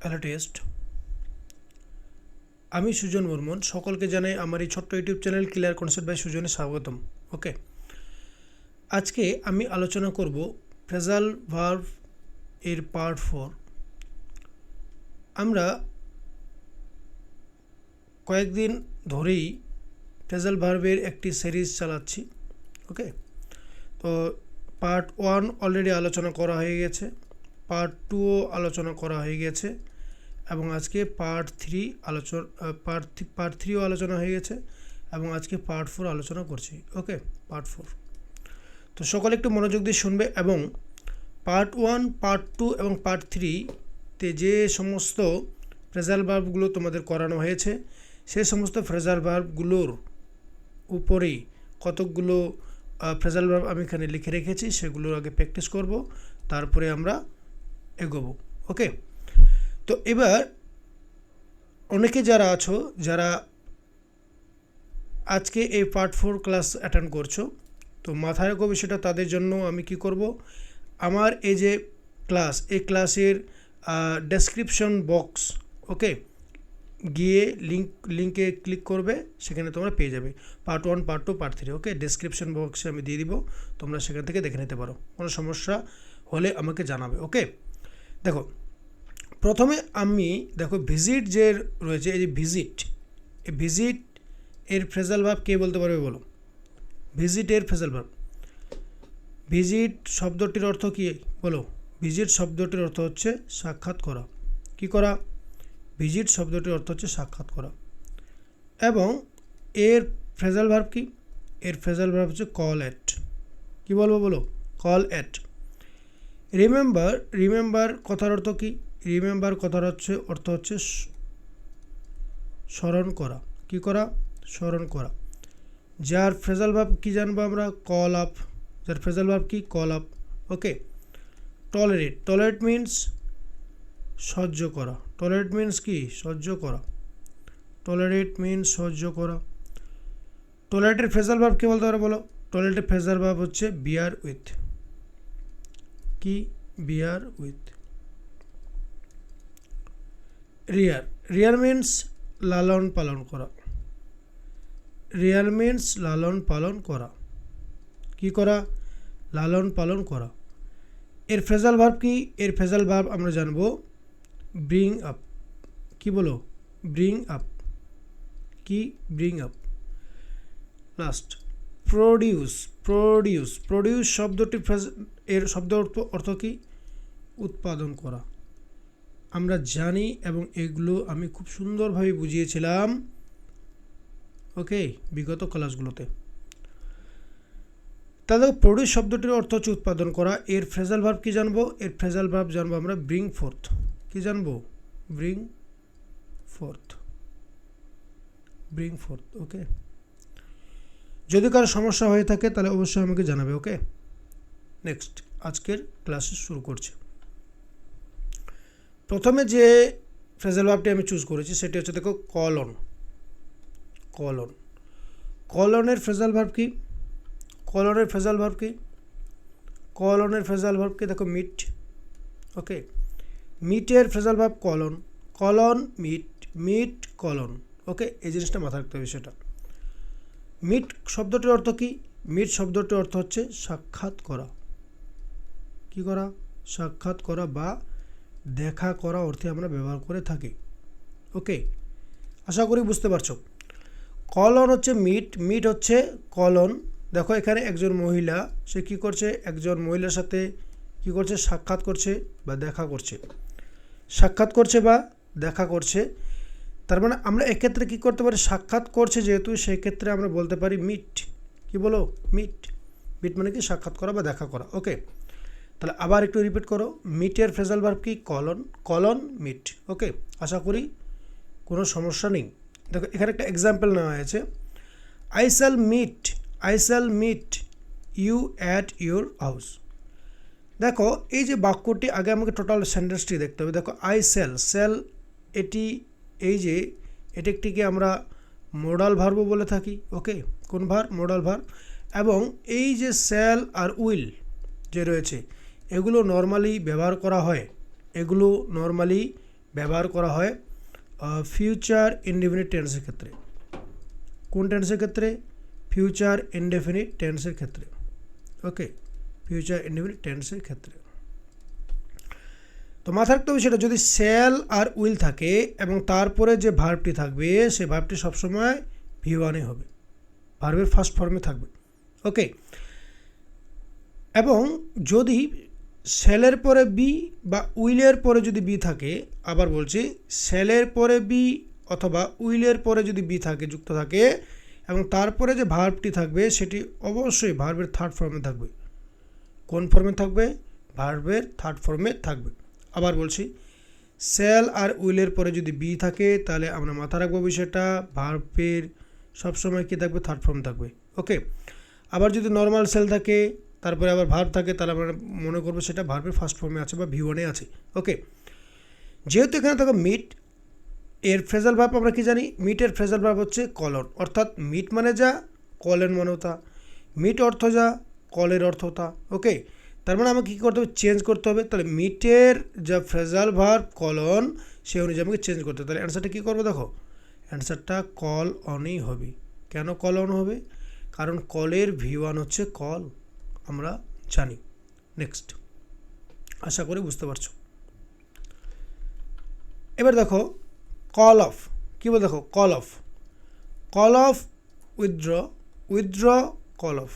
Hello test আমি সুজন বর্মন সকলকে জানাই আমার এই ছোট্ট YouTube channel Clear Concept by সুজনে স্বাগতম ওকে আজকে আমি আলোচনা করব ফ্রেজাল ভার্ভ এর পার্ট ফোর আমরা কয়েকদিন ধরেই ফ্রেজাল ভার্ভের একটি সিরিজ চালাচ্ছি ওকে তো পার্ট ওয়ান অলরেডি আলোচনা করা হয়ে গেছে পার্ট টুও আলোচনা করা হয়ে গেছে। এবং আজকে পার্ট থ্রি আলোচনা পার্ট পার্ট থ্রিও আলোচনা হয়ে গেছে এবং আজকে পার্ট ফোর আলোচনা করছি। ওকে পার্ট ফোর তো সকলে একটু মনোযোগ দিয়ে শুনবে এবং পার্ট ওয়ান পার্ট টু এবং পার্ট থ্রিতে যে সমস্ত ফ্রেজাল বার্বগুলো তোমাদের করানো হয়েছে, সেই সমস্ত ফ্রেজাল বার্বগুলোর উপরেই কতকগুলো ফ্রেজাল ভার্ব আমি এখানে লিখে রেখেছি, সেগুলোর আগে প্র্যাকটিস করব, তারপরে আমরা এগোবো। ওকে তো এবার অনেকে যারা আছো, যারা আজকে এই পার্ট ফোর ক্লাস অ্যাটেন্ড করছ, তো মাথায় রাখো বিষয়টা, তাদের জন্য আমি কি করব? আমার এই যে ক্লাস এই ক্লাসের ডেসক্রিপশন বক্স ওকে গিয়ে লিঙ্ক লিঙ্কে ক্লিক করবে, সেখানে তোমরা পেয়ে যাবে। Part one part two part three okay description বক্সে আমি দিয়ে দিব, তোমরা সেখান থেকে দেখে নিতে পারো। কোনো সমস্যা হলে আমাকে জানাবে ওকে দেখো প্রথমে আমি, দেখো ভিজিট যে রয়েছে, এই যে ভিজিট এই ভিজিট এর ফ্রেজাল ভাব কে বলতে পারবে বলো? ভিজিট এর ফ্রেজাল ভাব। ভিজিট শব্দটির অর্থ কী? বলো। ভিজিট শব্দটির অর্থ হচ্ছে সাক্ষাৎ করা। কি করা? ভিজিট শব্দটির অর্থ হচ্ছে সাক্ষাৎ করা। এবং এর ফ্রেজাল ভার্ব কি? এর ফ্রেজাল ভার্ব হচ্ছে কল অ্যাট কি বলব বলো? কল অ্যাট রিমেম্বার রিমেম্বার কথার অর্থ কি? রিমেম্বার কথার হচ্ছে, অর্থ হচ্ছে স্মরণ করা। কি করা? স্মরণ করা। যার ফ্রেজাল ভাব কি জানব আমরা? কল আপ যার ফ্রেজাল ভাব কি? Call up okay tolerate tolerate means সহ্য করা। টলারেট মিন্স কি? সহ্য করা। টলারেট মিন্স সহ্য করা। টলারেটের ফ্রেজাল ভাব কে বলতে পারো বলো? টলারেটের ফ্রেজাল ভাব হচ্ছে বিয়ার উইথ কি? বিয়ার উইথ রিয়ার রিয়ার মিন্স লালন পালন করা। রিয়ার মিন্স লালন পালন করা। কি করা? লালন পালন করা। এর ফ্রেজাল ভাব কি? এর ফ্রেজাল ভার্ব আমরা জানব ব্রিং আপ কি বলো? ব্রিং আপ কি? Bring up last produce produce produce শব্দটি এর শব্দ অর্থ অর্থ কি? উৎপাদন করা। আমরা জানি এবং এগুলো আমি খুব সুন্দরভাবে বুঝিয়েছিলাম। ওকে, বিগত ক্লাসগুলোতে তাহলে প্রডিউস শব্দটির অর্থ হচ্ছে উৎপাদন করা। এর ফ্রেজাল ভার্ব কি জানব? এর ফ্রেজাল ভার্ব জানব আমরা ব্রিং ফোর্থ কি জানব? Bring forth bring forth okay. যদি কারও সমস্যা হয়ে থাকে তাহলে অবশ্যই আমাকে জানাবে, ওকে। নেক্সট আজকের ক্লাসে শুরু করছি। প্রথমে যে ফ্রেজাল ভাবটি আমি চুজ করেছি, সেটি হচ্ছে দেখো কলন কলন কলনের ফ্রেজাল ভার্ব কি? কলনের ফ্রেজাল ভার্ব কি? কলনের ফ্রেজাল ভার্ব কি? দেখো meet okay মিটের phrasal verb call on call on meet meet call on okay এই জিনিসটা মাথায় রাখতে হবে সেটা মিট শব্দটির অর্থ কি? মিট শব্দটির অর্থ হচ্ছে সাক্ষাৎ করা। কি করা? সাক্ষাৎ করা বা দেখা করা অর্থে আমরা ব্যবহার করে থাকি। ওকে? আশা করি বুঝতে পারছ। কলন হচ্ছে মিট। মিট হচ্ছে কলন। দেখো এখানে একজন মহিলা, সে কি করছে? একজন মহিলার সাথে কি করছে? সাক্ষাৎ করছে বা দেখা করছে। সাক্ষাৎ করছে বা দেখা করছে। তার মানে আমরা এক্ষেত্রে কী করতে পারি? সাক্ষাৎ করছে যেহেতু সেই ক্ষেত্রে আমরা বলতে পারি মিট। কি বলো? মিট। মিট মানে কি? সাক্ষাৎ করা বা দেখা করা। ওকে? তাহলে আবার একটু রিপিট করো মিটের ফ্রেজাল ভার্ব কি? Call on call on meet okay আশা করি কোনো সমস্যা নেই। দেখো, এখানে একটা এক্সাম্পল নেওয়া হয়েছে। I shall meet I shall meet you at your house দেখো, এই যে বাক্যটি, আগে আমাকে টোটাল সেন্টেন্সটি দেখতে হবে। দেখো আই সেল সেল এটি, এই যে, এটি একটিকে আমরা মোডাল ভার্বও বলে থাকি। ওকে কোন ভার মোডাল ভার এবং এই যে সেল আর উইল যে রয়েছে এগুলো নর্মালি ব্যবহার করা হয়। এগুলো নর্মালি ব্যবহার করা হয় ফিউচার ইনডেফিনিট টেন্সের ক্ষেত্রে। কোন টেন্সের ক্ষেত্রে? ফিউচার ইনডেফিনিট টেন্সের ক্ষেত্রে। ওকে ফিউচার ইনডেফিনিট টেন্সের ক্ষেত্রে। তো মাথায় রাখতে হবে সেটা, যদি সেল আর উইল থাকে এবং তারপরে যে ভার্বটি থাকবে সে ভার্বটি সবসময় ভি ওয়ানে হবে। ভার্বের ফার্স্ট ফর্মে থাকবে। ওকে এবং যদি সেলের পরে বি বা উইলের পরে যদি বি থাকে, আবার বলছি সেলের পরে বি অথবা উইলের পরে যদি বি থাকে, যুক্ত থাকে, এবং তারপরে যে ভার্বটি থাকবে, সেটি অবশ্যই ভার্বের থার্ড ফর্মে থাকবে। কোন ফর্মে থাকবে? ভার্বের থার্ড ফর্মে থাকবে। আবার বলছি সেল আর উইলের পরে যদি বি থাকে, তাহলে আমরা মাথা রাখব বিষয়টা ভার্বের সবসময় কী থাকবে? থার্ড ফর্ম থাকবে। ওকে? আবার যদি নর্মাল সেল থাকে তারপরে আবার ভার্ব থাকে, তাহলে আমরা মনে করব সেটা ভার্বের ফার্স্ট ফর্মে আছে বা ভি ওয়ানে আছে। ওকে যেহেতু এখানে থাকো মিট এর ফ্রেজাল ভাব আমরা কি জানি? মিটের ফ্রেজাল ভার্ব হচ্ছে কলন অর্থাৎ মিট মানে যা কলের মানে তা মিট অর্থ যা কলের অর্থ তা ওকে তার মানে আমাকে কী করতে হবে? চেঞ্জ করতে হবে। তাহলে মিটের যা ফ্রেজাল ভার্ব কলন সে অনুযায়ী আমাকে চেঞ্জ করতে হবে। তাহলে অ্যান্সারটা কী করব দেখো? অ্যান্সারটা কল অনই হবে। কেন কল অন হবে? কারণ কলের ভি ওয়ান হচ্ছে কল আমরা জানি। নেক্সট আশা করি বুঝতে পারছ। এবার দেখো কল অফ কী বল দেখো? Call off call off withdraw withdraw call off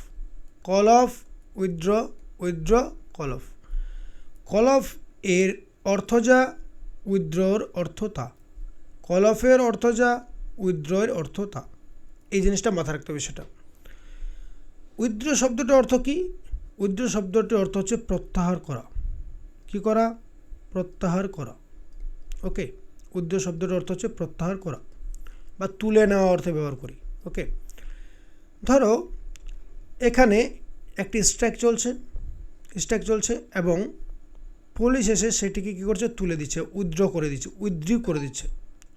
call off withdraw withdraw call off call off এর অর্থ যা উইথড্রর অর্থ তা। কল অফের অর্থ যা উইথড্রয়ের অর্থ তা। এই জিনিসটা মাথায় রাখতে হবে সেটা। উইথড্র শব্দটার অর্থ কী? উইথড্র শব্দটির অর্থ হচ্ছে প্রত্যাহার করা। কি করা? প্রত্যাহার করা। ওকে উইথড্র শব্দটির অর্থ হচ্ছে প্রত্যাহার করা বা তুলে নেওয়া অর্থে ব্যবহার করি। ওকে, ধরো এখানে একটি স্ট্রাইক চলছে স্ট্রাইক চলছে এবং পুলিশ এসে সেটিকে কী করছে? তুলে দিচ্ছে উইথড্র করে দিচ্ছে উইথড্রিউ করে দিচ্ছে।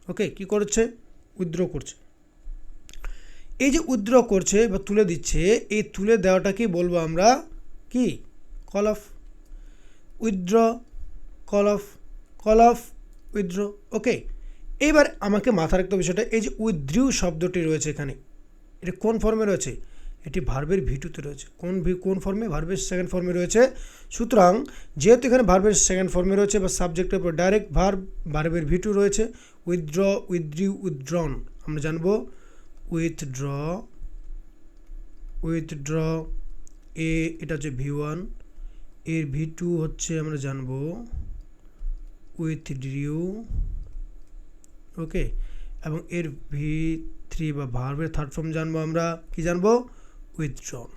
ওকে, কি করছে? উইথড্র করছে। এই যে উইথড্র করছে বা তুলে দিচ্ছে, এই তুলে দেওয়াটাকে বলব আমরা কি? Call off withdraw call off call off withdraw okay এইবার আমাকে মাথা রাখতে বিষয়টা, এই যে উইথড্রিউ শব্দটি রয়েছে এখানে, এটা কোন ফর্মে রয়েছে? এটি ভার্বের ভিটুতে রয়েছে। কোন কোন ফর্মে ভার্বের সেকেন্ড ফর্মে রয়েছে। সুতরাং, যেহেতু এখানে ভার্বের সেকেন্ড ফর্মে রয়েছে বা সাবজেক্টের উপর ডাইরেক্ট ভার্ব ভার্বের ভিটু রয়েছে উইথড্র উইথড্রিউ উইথড্রন আমরা জানব উইথড্র উইথড্র এ এটা হচ্ছে ভি ওয়ানের ভি টু হচ্ছে আমরা জানব উইথড্রিউ ওকে এবং এর ভি থ্রি বা ভার্বের থার্ড ফর্ম জানব আমরা, কি জানব? উইথড্রন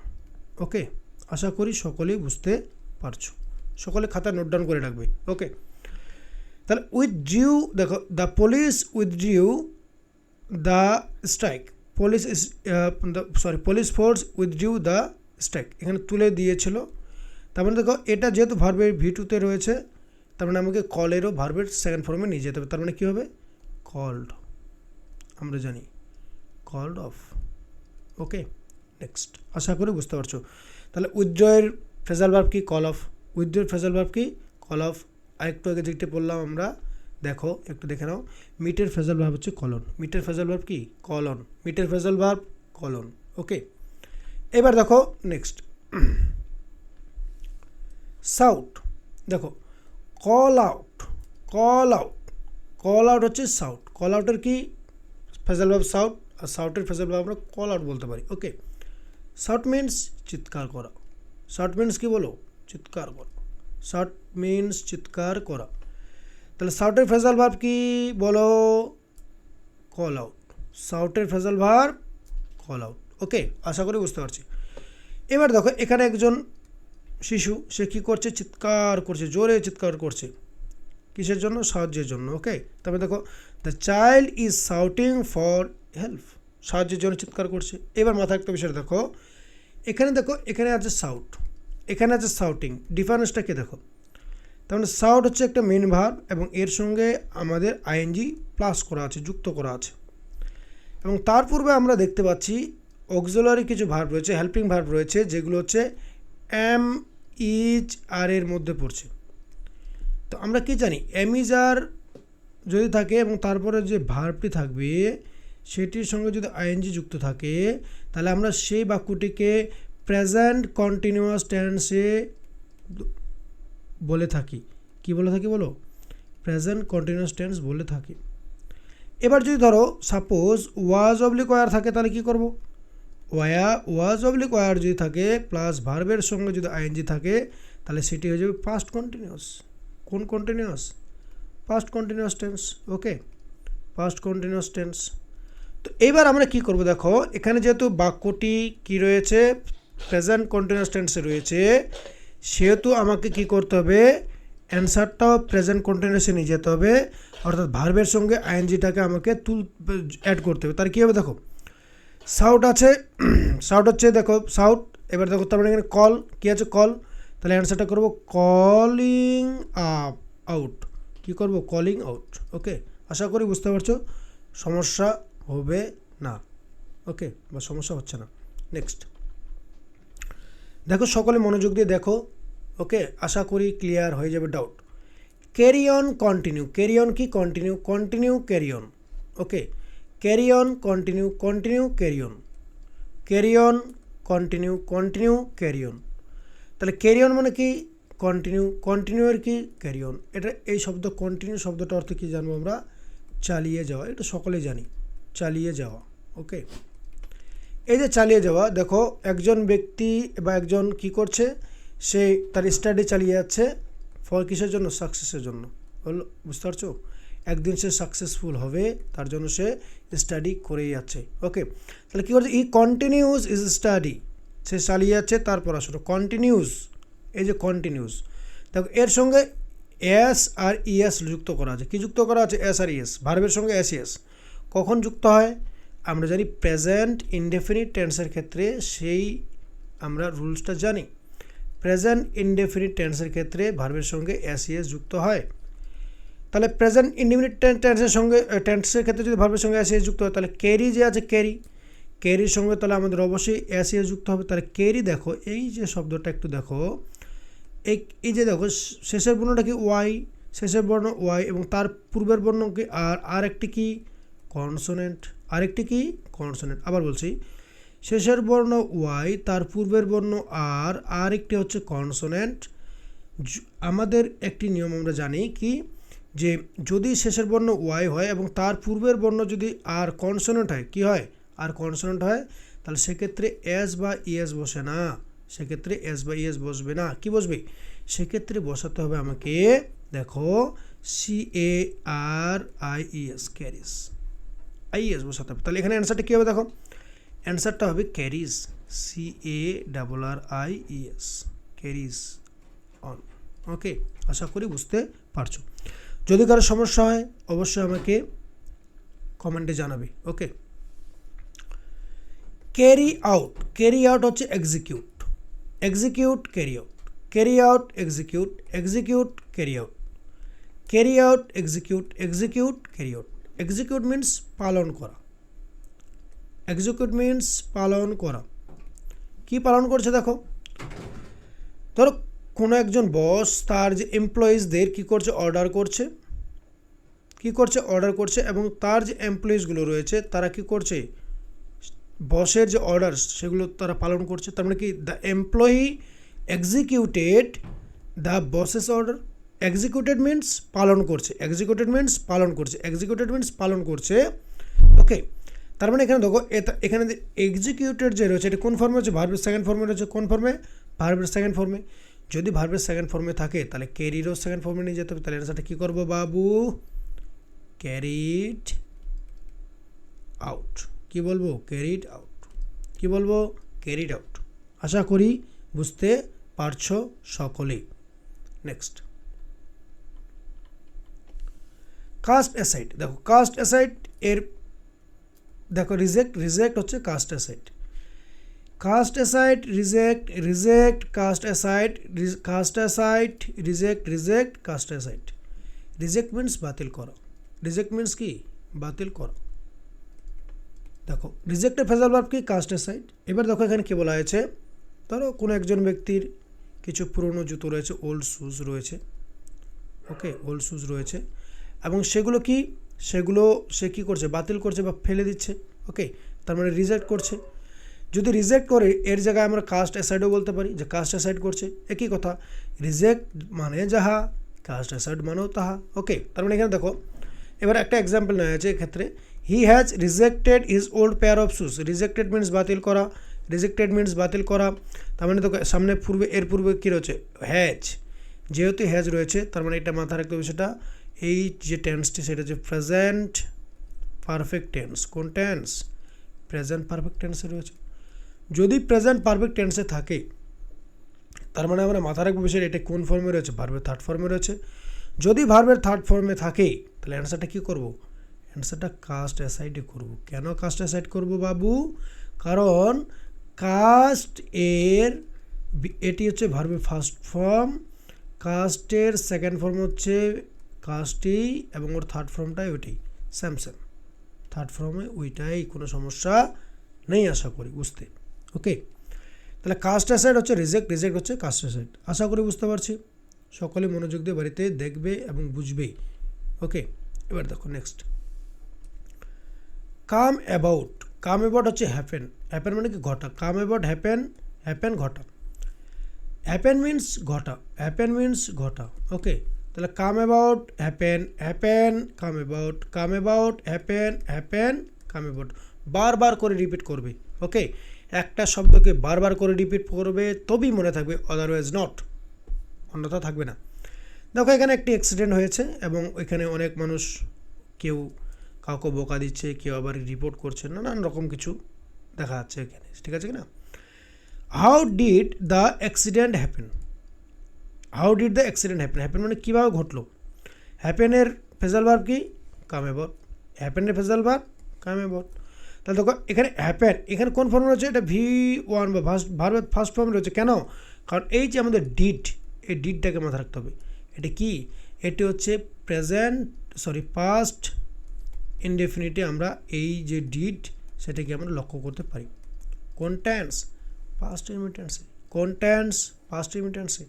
ওকে আশা করি সকলেই বুঝতে পারছ। সকলে খাতা নোট ডাউন করে রাখবে ওকে তাহলে উইথ উইথড্রিউ দেখো the police withdrew the strike police is sorry police force withdrew the strike এখানে তুলে দিয়েছিল। তার মানে দেখো, এটা যেহেতু ভার্বের ভি টুতে রয়েছে, তার মানে আমাকে কলেরও ভার্বের সেকেন্ড ফর্মে নিয়ে যেতে হবে। তার মানে কী হবে? কল্ড আমরা জানি। কল্ড অফ ওকে নেক্সট আশা করি বুঝতে পারছ। তাহলে উইথড্রয়ের ফ্রেজাল ভার্ব কি? কল অফ উইথড্রয়ের ফ্রেজাল ভার্ব কি? কল অফ আরেকটু আগে যেটি বললাম আমরা, দেখো, একটু দেখে নাও। মিটের ফ্রেজাল ভার্ব হচ্ছে কলন মিটের ফ্রেজাল ভার্ব কি? Call on মিটের phrasal verb call on okay এবার দেখো নেক্সট সাউট দেখো call out call out call out হচ্ছে সাউট কল আউটের কি ফেজাল ভাব সাউট আর সাউটের ফেজাল ভাব আমরা কল আউট বলতে পারি ওকে সাউট মিন্স চিৎকার করা সাউট মিন্স কি বলো চিৎকার করা সাউট মিন্স চিৎকার করা তাহলে সাউটের ফেজাল ভাব কি বলো call out সাউটের phrasal verb call out okay, আশা করি বুঝতে পারছি। এবার দেখো, এখানে একজন শিশু, সে কী করছে? চিৎকার করছে, জোরে চিৎকার করছে। কিসের জন্য? সাহায্যের জন্য, ওকে? তবে দেখো the child is shouting for help সাহায্যের জন্য চিৎকার করছে। এবার মাথায় একটা বিষয় দেখো, এখানে দেখো, এখানে আছে সাউট এখানে আছে সাউটিং ডিফারেন্সটাকে দেখো? তার মানে সাউট হচ্ছে একটা মেন ভার্ব এবং এর সঙ্গে আমাদের আইএনজি প্লাস করা আছে, যুক্ত করা আছে। এবং তার পূর্বে আমরা দেখতে পাচ্ছি অক্সিলারি কিছু ভার্ব রয়েছে হেল্পিং ভার্ব রয়েছে, যেগুলো হচ্ছে এম ইজ আর এর মধ্যে পড়ছে। তো আমরা কি জানি? এম ইজ আর যদি থাকে এবং তারপরে যে ভার্বটি থাকবে, সেটির সঙ্গে যদি আইএনজি যুক্ত থাকে, তাহলে আমরা সেই বাক্যটিকে প্রেজেন্ট কন্টিনিউয়াস টেন্সে বলে থাকি। কি বলে থাকি বলো? প্রেজেন্ট কন্টিনিউয়াস টেন্স বলে থাকি। এবার যদি ধরো সাপোজ ওয়াজ অবলিক ওয়ার থাকে, তাহলে কি করব? ওয়া ওয়াজ অবলিক ওয়ার যদি থাকে প্লাস ভার্বের সঙ্গে যদি আইএনজি থাকে, তাহলে সেটি হয়ে যাবে পাস্ট কন্টিনিউয়াস কোন continuous past continuous tense okay past continuous tense তো এবার আমরা কি করব দেখো, এখানে যেহেতু বাক্যটি কি রয়েছে? প্রেজেন্ট কন্টিনিউয়াস টেন্সে রয়েছে, সেহেতু আমাকে কি করতে হবে? অ্যান্সারটাও প্রেজেন্ট কন্টিনিউসে নিয়ে যেতে হবে। অর্থাৎ ভার্বের সঙ্গে আইএনজিটাকে আমাকে তুল অ্যাড করতে হবে। তার কী হবে দেখো? সাউট আছে সাউট হচ্ছে দেখো সাউট এবার দেখো তার মানে এখানে কল কী আছে কল তাহলে অ্যান্সারটা করব কলিং আপ আউট কী করব? কলিং আউট ওকে আশা করি বুঝতে পারছ, সমস্যা হবে না ওকে বা সমস্যা হচ্ছে না। নেক্সট দেখো সকলে মনোযোগ দিয়ে দেখো ওকে আশা করি ক্লিয়ার হয়ে যাবে doubt carry on continue carry on কি? Continue continue carry on okay carry on continue continue carry on carry on continue continue carry on তাহলে ক্যারি অন মানে কি? কন্টিনিউ কন্টিনিউয়ের কি? ক্যারি অন এটা এই শব্দ কন্টিনিউ শব্দটা অর্থ কী জানব আমরা? চালিয়ে যাওয়া। এটা সকলেই জানি। চালিয়ে যাওয়া। ওকে এই যে চালিয়ে যাওয়া, দেখো একজন ব্যক্তি বা একজন কি করছে? সে তার স্টাডি চালিয়ে যাচ্ছে ফল কিসের জন্য? সাকসেসের জন্য। বুঝতে পারছ? একদিন সে সাকসেসফুল হবে, তার জন্য সে স্টাডি করেই যাচ্ছে। ওকে তাহলে কী করছে? ই কন্টিনিউস ইজ স্টাডি সে চালিয়ে যাচ্ছে, তার পড়াশোনা। কন্টিনিউস এই যে কন্টিনিউস দেখো, এর সঙ্গে এস আর ইএস যুক্ত করা আছে। কী যুক্ত করা আছে? এস আর ইএস ভার্বের সঙ্গে এস ইএস কখন যুক্ত হয়? আমরা জানি প্রেজেন্ট ইনডেফিনিট টেন্সের ক্ষেত্রে সেই আমরা রুলসটা জানি। প্রেজেন্ট ইনডেফিনিট টেন্সের ক্ষেত্রে ভার্বের সঙ্গে এস ইএস যুক্ত হয়। তাহলে প্রেজেন্ট ইনডিফিনিট টেন্সের সঙ্গে টেন্সের ক্ষেত্রে যদি ভার্বের সঙ্গে এস যুক্ত হয়, তাহলে ক্যারি যে আছে ক্যারি ক্যারির সঙ্গে তাহলে আমাদের অবশ্যই এস যুক্ত হবে। তাহলে ক্যারি দেখো, এই যে শব্দটা একটু দেখো, এই এই যে দেখো শেষের বর্ণটা কি ওয়াই শেষের বর্ণ ওয়াই এবং তার পূর্বের বর্ণ কি, আর আরেকটি কি? কনসোনেন্ট আরেকটি কি? কনসোনেন্ট আবার বলছি, শেষের বর্ণ ওয়াই তার পূর্বের বর্ণ আর আর একটি হচ্ছে কনসোনেন্ট আমাদের একটি নিয়ম আমরা জানি কি যে যদি শেষের বর্ণ ওয়াই হয় এবং তার পূর্বের বর্ণ যদি আর কনসোনেন্ট হয়, কি হয়? আর কনসোনেন্ট হয়, তাহলে সেক্ষেত্রে এস বা ইএস বসে না। সেক্ষেত্রে এস বা ইএস বসবে না। কি বসবে? সেক্ষেত্রে বসাতে হবে আমাকে, দেখো C A R I E S carries I I S বসাতে হবে। তাহলে এখানে অ্যান্সারটা কী হবে দেখো? অ্যান্সারটা হবে carries C A double R I E S carries on okay আশা করি বুঝতে পারছ। যদি কারও সমস্যা হয়, অবশ্যই আমাকে কমেন্টে জানাবে, okay? Carry out carry out হচ্ছে execute execute carry out carry out execute execute carry out carry out execute execute carry out execute means পালন করা এক্সিকিউট মিন্স পালন করা, কি পালন করছে দেখো, ধরো কোনো একজন বস তার যে এমপ্লয়িজদের কি করছে অর্ডার করছে কি করছে অর্ডার করছে এবং তার যে এমপ্লয়িজগুলো রয়েছে, তারা কি করছে? বসের যে অর্ডার সেগুলো তারা পালন করছে। তার মানে কি the employee executed the boss's order executed means পালন করছে। এক্সিকিউটেড মিন্স পালন করছে। এক্সিকিউটেড মিন্স পালন করছে। ওকে তার মানে এখানে দেখো এখানে এক্সিকিউটেড যে রয়েছে, এটা কোন ফর্মে হচ্ছে? ভার্বের সেকেন্ড ফর্মে রয়েছে কোন ফর্মে ভার্বের সেকেন্ড ফর্মে যদি ভার্বের সেকেন্ড ফর্মে থাকে, তাহলে ক্যারিরও সেকেন্ড ফর্মে নিয়ে যেতে হবে। তাহলে অ্যান্সারটা কী করব, বাবু? ক্যারিড আউট কি বলব? ক্যারিড আউট কি বলব? ক্যারিড আউট আশা করি বুঝতে পারছ সকলেই নেক্সট কাস্ট অ্যাসাইড দেখো কাস্ট অ্যাসাইড এর, দেখো রিজেক্ট রিজেক্ট হচ্ছে cast aside cast aside reject reject cast aside cast aside reject reject cast aside reject means বাতিল করা। রিজেক্ট মিন্স কি? বাতিল করা। দেখো রিজেক্টের ফেজাল ভার্ব কি? কাস্ট অ্যাসাইড এবার দেখো এখানে কী বলা হয়েছে? ধরো কোনো একজন ব্যক্তির কিছু পুরনো জুতো রয়েছে ওল্ড শ্যুজ রয়েছে ওকে ওল্ড শ্যুজ রয়েছে, এবং সেগুলো কি? সেগুলো সে কী করছে? বাতিল করছে বা ফেলে দিচ্ছে ওকে তার মানে রিজেক্ট করছে। যদি রিজেক্ট করে, এর জায়গায় আমরা কাস্ট অ্যাসাইডও বলতে পারি, যে কাস্ট অ্যাসাইড করছে, একই কথা। রিজেক্ট মানে যাহা কাস্ট অ্যাসাইড মানেও তাহা ওকে তার মানে এখানে দেখো এবার একটা এক্সাম্পল নেওয়া আছে এক্ষেত্রে। He has rejected his old pair of shoes rejected means বাতিল করা। রিজেক্টেড মিনস বাতিল করা। তার মানে দেখো সামনে পূর্বে, এর পূর্বে কী রয়েছে? হ্যাজ যেহেতু হ্যাজ রয়েছে, তার মানে এটা মাথায় রাখতে হবে সেটা। এই যে টেন্সটি সেটা হচ্ছে প্রেজেন্ট পারফেক্ট টেন্স কোন টেন্স প্রেজেন্ট পারফেক্ট টেন্সে রয়েছে। যদি প্রেজেন্ট পারফেক্ট টেন্সে থাকে, তার মানে আমরা মাথা রাখব বিষয় এটা কোন ফর্মে রয়েছে? ভার্বের থার্ড ফর্মে রয়েছে। যদি ভার্বের থার্ড ফর্মে থাকে তাহলে অ্যান্সারটা কী করব? অ্যান্সারটা কাস্ট অ্যাসাইডে করব। কেন কাস্ট অ্যাসাইড করব বাবু? কারণ কাস্ট এর এটি হচ্ছে ভার্বের ফার্স্ট ফর্ম কাস্টের সেকেন্ড ফর্ম হচ্ছে কাস্টই এবং ওর থার্ড ফর্মটাই ওইটাই। স্যাম স্যাম থার্ড ফর্মে ওইটাই, কোনো সমস্যা নেই আশা করি, বুঝতে। ওকে তাহলে কাস্ট অ্যাসাইড হচ্ছে রিজেক্ট রিজেক্ট হচ্ছে কাস্ট অ্যাসাইড আশা করি বুঝতে পারছি। সকলে মনোযোগ দিয়ে বাড়িতে দেখবে এবং বুঝবে ওকে এবার দেখো next come about come about হচ্ছে হ্যাপেন হ্যাপেন মানে কি ঘটা? কাম অ্যাবাউট হ্যাপেন হ্যাপেন ঘটা। হ্যাপেন মিন্স ঘটা হ্যাপেন মিন্স ঘটা। ওকে তাহলে come about happen happen come about come about happen happen come about বারবার করে রিপিট করবে। ওকে একটা শব্দকে বারবার করে রিপিট করবে, তবেই মনে থাকবে আদারওয়াইজ নট অন্যথা থাকবে না। দেখো, এখানে একটি অ্যাক্সিডেন্ট হয়েছে এবং এখানে অনেক মানুষ কেউ কাউকে বোকা দিচ্ছে, কেউ আবার রিপোর্ট করছে, নানান রকম কিছু দেখা যাচ্ছে এখানে, ঠিক আছে কি না how did the accident happen how did the accident happen happen মানে কীভাবে ঘটলো? হ্যাপেনের ফেজাল ভার্ব কি? কাম অ্যাবাউট হ্যাপেনের ফেজাল ভার্ব কাম অ্যাবাউট তাহলে দেখো, এখানে হ্যাপেন এখানে কোন ফর্ম রয়েছে? এটা ভি ওয়ান বা ফার্স্ট ভার্বের ফার্স্ট ফর্ম রয়েছে। কেন? কারণ এই যে আমাদের ডিড এই ডিডটাকে মাথায় রাখতে হবে। এটা কি? এটি হচ্ছে প্রেজেন্ট সরি পাস্ট ইনডেফিনিটে আমরা এই যে ডিড সেটাকে আমরা লক্ষ্য করতে পারি। কোন টেন্স পাস্ট ইমিটেন্সে কোন টেন্স পাস্ট ইমিটেন্সে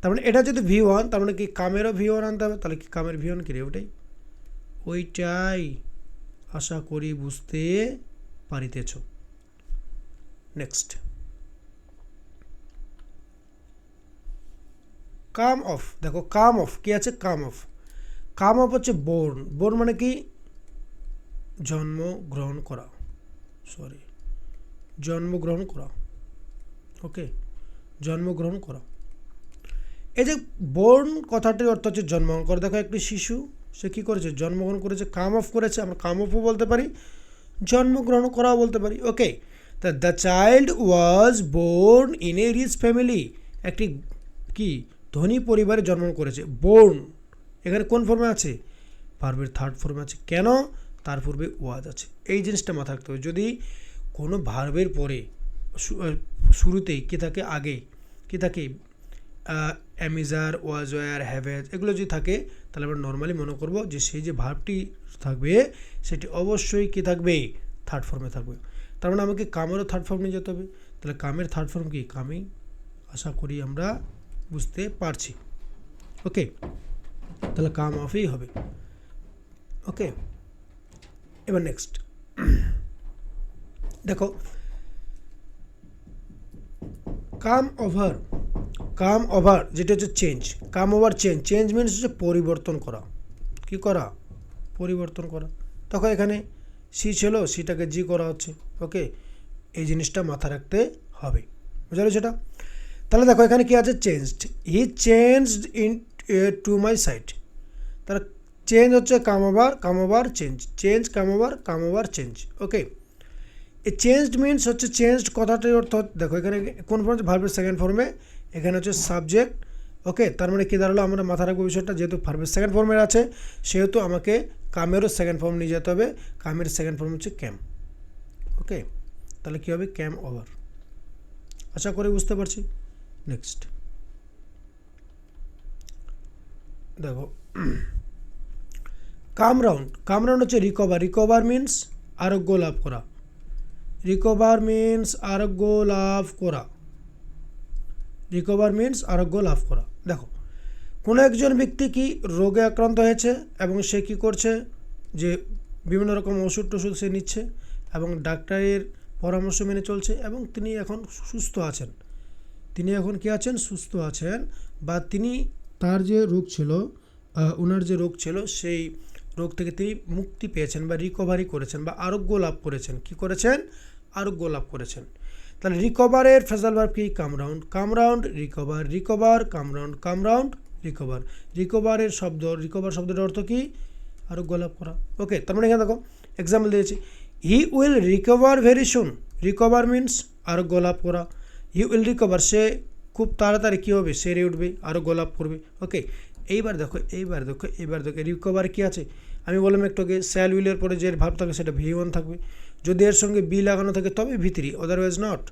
তার মানে এটা যদি ভি ওয়ান তার মানে কি কামেরও ভি ওয়ান আনতে হবে? তাহলে কি কামের ভি ওয়ান কি ওটাই? ওইটাই আশা করি বুঝতে পারিতেছ। নেক্সট কাম অফ, দেখো কাম অফ, কি আছে? Come of. কাম অফ হচ্ছে বোর্ন। বোর্ন মানে কি? জন্ম গ্রহণ করা। সরি। জন্মগ্রহণ করা। ওকে? জন্মগ্রহণ করা। এই যে বোর্ন কথাটির অর্থ হচ্ছে জন্মগ্রহণ করা। দেখো একটি শিশু, সে কী করেছে? জন্মগ্রহণ করেছে, কাম অফ করেছে। আমরা কাম অফও বলতে পারি, জন্মগ্রহণ করাও বলতে পারি। ওকে? তা the child was born in a rich family. একটি কি? ধনী পরিবারে জন্ম করেছে বোর্ন এখানে কোন ফর্মে আছে? ভার্বের থার্ড ফর্মে আছে। কেন? তার পূর্বে ওয়াজ আছে। এই জিনিসটা মাথায় রাখতে হবে। যদি কোনো ভার্বের পরে শুরুতেই কি থাকে? আগে কি থাকে? অ্যামিজার ওয়াজ ওয়ার হ্যাভেজ এগুলো যদি থাকে, তাহলে আমরা নর্মালি মনে করব যে সেই যে ভার্বটি থাকবে, সেটি অবশ্যই কি থাকবে? থার্ড ফর্মে থাকবে। তার মানে আমাকে কামেরও থার্ড ফর্ম নিয়ে যেতে হবে। তাহলে কামের থার্ড ফর্ম কি? কামিং আশা করি আমরা বুঝতে পারছি। ওকে, তাহলে কাম অফই হবে। ওকে, এবার নেক্সট দেখো, কাম ওভার কাম ওভার যেটা হচ্ছে change come over change change means হচ্ছে পরিবর্তন করা। কি করা? পরিবর্তন করা। তখন এখানে সি ছিল সিটাকে জি করা হচ্ছে। ওকে, এই জিনিসটা মাথা রাখতে হবে। বুঝলো সেটা তাহলে দেখো এখানে কি আছে? Changed he changed into my side তাহলে চেঞ্জ হচ্ছে come over come over change change come over come over change okay এ চেঞ্জড মিনস হচ্ছে চেঞ্জড কথাটির অর্থ দেখো এখানে কোন ফর্ম ভার্বের সেকেন্ড ফর্মে এখানে হচ্ছে সাবজেক্ট ওকে তার মানে কী দাঁড়াল? আমরা মাথা রাখব বিষয়টা, যেহেতু ভার্বের সেকেন্ড ফর্মের আছে, সেহেতু আমাকে কামেরও সেকেন্ড ফর্ম নিয়ে যেতে হবে। কামের সেকেন্ড ফর্ম হচ্ছে ক্যাম ওকে তাহলে কী হবে? ক্যাম ওভার আশা করি বুঝতে পারছি। নেক্সট দেখো। কাম রাউন্ড কাম রাউন্ড হচ্ছে রিকভার রিকভার মিনস আরোগ্য লাভ করা। রিকভার মিনস আরোগ্য লাভ করা। রিকভার মিনস আরোগ্য লাভ করা। দেখো, কোনো একজন ব্যক্তি কি রোগে আক্রান্ত হয়েছে এবং সে কি করছে? যে বিভিন্ন রকম ওষুধ টষুধ সে নিচ্ছে এবং ডাক্তারের পরামর্শ মেনে চলছে এবং তিনি এখন সুস্থ আছেন। তিনি এখন কি আছেন? সুস্থ আছেন বা তিনি তার যে রোগ ছিল ওনার যে রোগ ছিল, সেই রোগ থেকে তিনি মুক্তি পেয়েছেন বা রিকভারি করেছেন বা আরোগ্য লাভ করেছেন। কি করেছেন? আরোগ্য লাভ করেছেন। তাহলে রিকভারের ফেজাল ভার্ব কি? Come round come round recover recover come round come round recover রিকভারের শব্দ রিকভার শব্দের অর্থ কি? আরোগ্য লাভ করা। ওকে তার মানে এখানে দেখো এক্সাম্পল দিয়েছি। He will recover very soon recover means আরোগ্য লাভ করা। হি উইল রিকভার। সে খুব তাড়াতাড়ি কী হবে? সেরে উঠবে আরও গোলাপ করবে ওকে এইবার দেখো এইবার দেখো এইবার দেখো রিকভার কী আছে? আমি বললাম একটু আগে স্যাল উইলের পরে যে ভাব থাকে, সেটা ভি ওয়ান থাকবে। যদি এর সঙ্গে বি লাগানো থাকে, তবে ভি থ্রি আদারওয়াইজ নট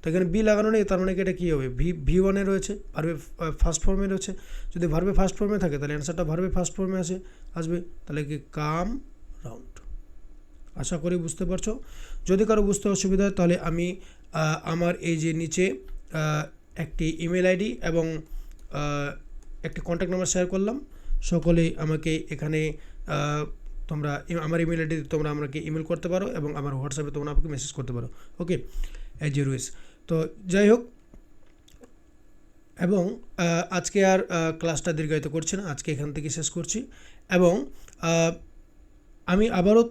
তো এখানে বি লাগানো নেই, তার মানে কি, এটা কী হবে? ভি ভি ওয়ানে রয়েছে ভার্বে ফার্স্ট ফর্মে রয়েছে। যদি ভার্বে ফার্স্ট ফর্মে থাকে, তাহলে অ্যান্সারটা ভার্বে ফার্স্ট ফর্মে আসে, আসবে। তাহলে কি কাম রাউন্ড আশা করি বুঝতে পারছ। যদি কারও বুঝতে অসুবিধা হয়, তাহলে আমি আমার এই যে নিচে একটি ইমেল আইডি এবং একটি কন্ট্যাক্ট নাম্বার শেয়ার করলাম। সকলেই আমাকে এখানে তোমরা আমার ইমেল আইডি তোমরা আমাকে ইমেল করতে পারো এবং আমার হোয়াটসঅ্যাপে তোমরা আমাকে মেসেজ করতে পারো। ওকে অ্যাজ ইউ উইস তো যাই হোক, এবং আজকে আর ক্লাসটা দীর্ঘায়িত করছি না। আজকে এখান থেকে শেষ করছি। এবং আমি আবারও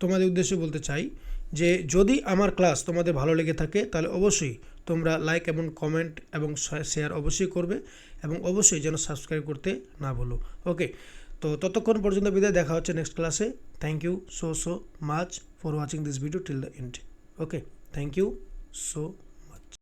তোমাদের উদ্দেশ্যে বলতে চাই যে যদি আমার ক্লাস তোমাদের ভালো লেগে থাকে, তাহলে অবশ্যই তোমরা লাইক এবং কমেন্ট এবং শেয়ার অবশ্যই করবে এবং অবশ্যই যেন সাবস্ক্রাইব করতে না ভুলো। ওকে তো ততক্ষণ পর্যন্ত বিদায়, দেখা হচ্ছে নেক্সট ক্লাসে thank you so so much for watching this video till the end okay thank you so